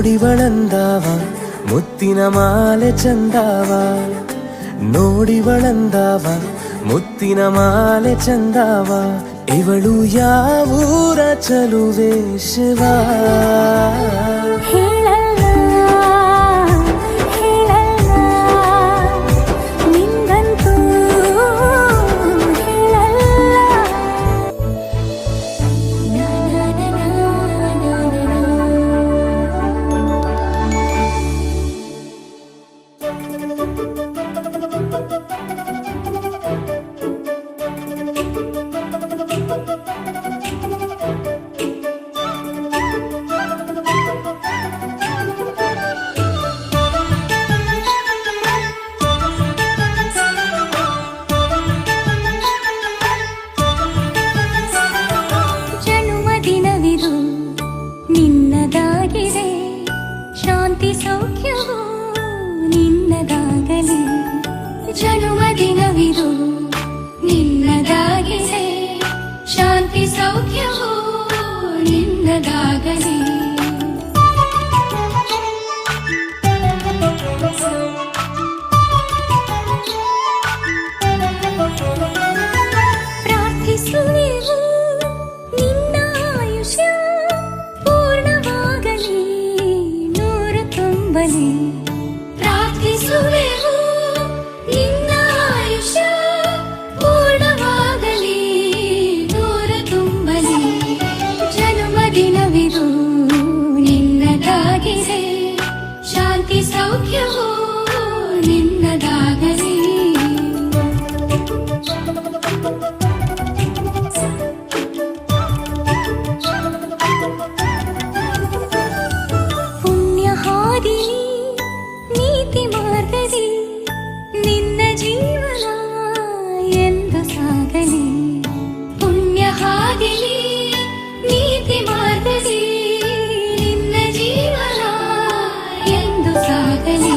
ನೋಡಿವಳಂದಾವ ಮುತ್ತಿನ ಮಾಲೆ ಚಂದಾವ. ನೋಡಿವಳಂದಾವ ಮುತ್ತಿನ ಮಾಲೆ ಚಂದಾವ. ಇವಳು ಯಾವೂರ ಚಲುವೆ ಶಿವ? ಸೌಖ್ಯವು ನಿನ್ನದಾಗಲಿ ಜನ್ಮದಿನವಿದು ನೂರು ತುಂಬಲಿ ಪ್ರಾರ್ಥಿಸುವೆವು. ನಿನ್ನ ಆಯುಷ ಪೂರ್ಣವಾಗಲಿ. ನೂರು ತುಂಬಲಿ. ಜನ್ಮದಿನವಿದು ನಿನ್ನದಾಗಿದೆ. ಶಾಂತಿ ಸೌಖ್ಯವು ನಿನ್ನದಾಗಲಿ. ಸಾಗಲಿ